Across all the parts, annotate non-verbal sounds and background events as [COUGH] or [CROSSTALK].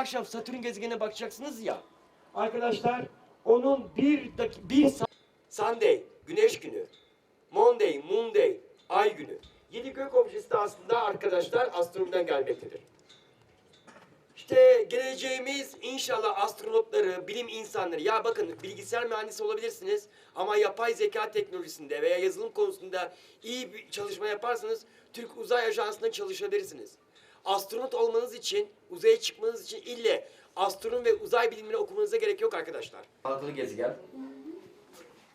Akşam Satürn gezegenine bakacaksınız ya. Arkadaşlar onun bir dakika bir Sunday güneş günü. Monday, Monday ay günü. Yedi gök objesi de aslında arkadaşlar astronomiden gelmektedir. İşte geleceğimiz inşallah astronotları, bilim insanları, ya bakın bilgisayar mühendisi olabilirsiniz ama yapay zeka teknolojisinde veya yazılım konusunda iyi bir çalışma yaparsanız Türk Uzay Ajansı'nda çalışabilirsiniz. Astronot olmanız için, uzaya çıkmanız için ille astronom ve uzay bilimini okumanıza gerek yok arkadaşlar. Halkalı gezegen.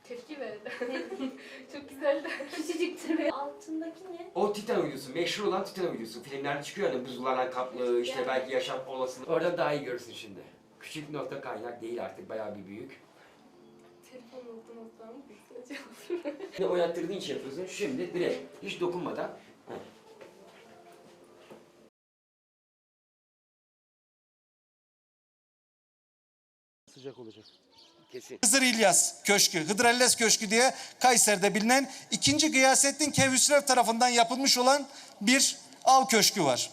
Tepki verdi. [LAUGHS] Çok güzeldi. Küçücüktür ve altındaki ne? O Titan uydusu, meşhur olan Titan uydusu. Filmlerde çıkıyor hani buzlarla kaplı, işte Yani. belki yaşam olasılığı. Orada daha iyi görürsün şimdi. Küçük nokta kaynak değil artık, bayağı bir büyük. Telefon nokta nokta mı? Bilgisayar olur. Ne oynattırdığın için yapıyorsun. Şimdi direkt hiç dokunmadan. Sıcak olacak. Kesin. Hızır İlyas Köşkü, Hıdır Ellez Köşkü diye Kayseri'de bilinen 2. Gıyasettin Kevhüsrev tarafından yapılmış olan bir av köşkü var.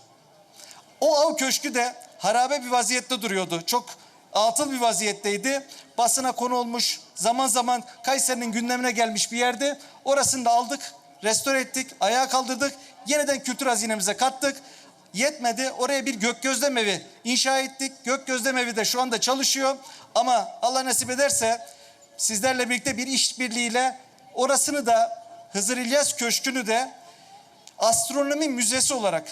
O av köşkü de harabe bir vaziyette duruyordu. Çok atıl bir vaziyetteydi. Basına konu olmuş, zaman zaman Kayseri'nin gündemine gelmiş bir yerde. Orasını da aldık, restore ettik, ayağa kaldırdık. Yeniden kültür hazinemize kattık. Yetmedi. Oraya bir gök gözlem inşa ettik. Gök gözlem de şu anda çalışıyor. Ama Allah nasip ederse sizlerle birlikte bir işbirliğiyle orasını da Hızır İlyas Köşkü'nü de astronomi müzesi olarak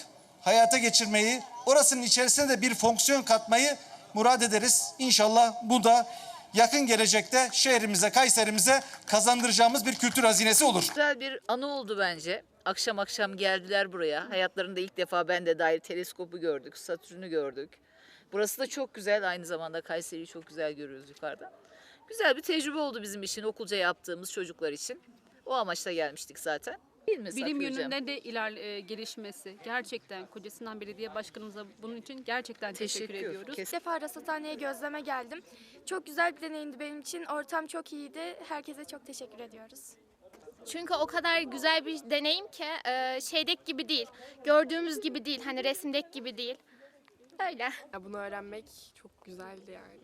hayata geçirmeyi, orasının içerisine de bir fonksiyon katmayı murad ederiz. İnşallah bu da yakın gelecekte şehrimize, Kayserimize kazandıracağımız bir kültür hazinesi olur. Güzel bir anı oldu bence. Akşam akşam geldiler buraya. Hayatlarında ilk defa ben de dahil teleskopu gördük, Satürn'ü gördük. Burası da çok güzel. Aynı zamanda Kayseri'yi çok güzel görüyoruz yukarıda. Güzel bir tecrübe oldu bizim için, okulca yaptığımız çocuklar için. O amaçla gelmiştik zaten. Değil mi Bilim Safiye Hocam? yönünde de iler e, gelişmesi gerçekten kocasından belediye başkanımıza bunun için gerçekten teşekkür, Teşekkür. ediyoruz. Kes- İlk defa rasathaneye gözleme geldim. Çok güzel bir deneyimdi benim için. Ortam çok iyiydi. Herkese çok teşekkür ediyoruz. Çünkü o kadar güzel bir deneyim ki e, şeydeki gibi değil. Gördüğümüz gibi değil. Hani resimdeki gibi değil. Öyle. Ya bunu öğrenmek çok güzeldi yani.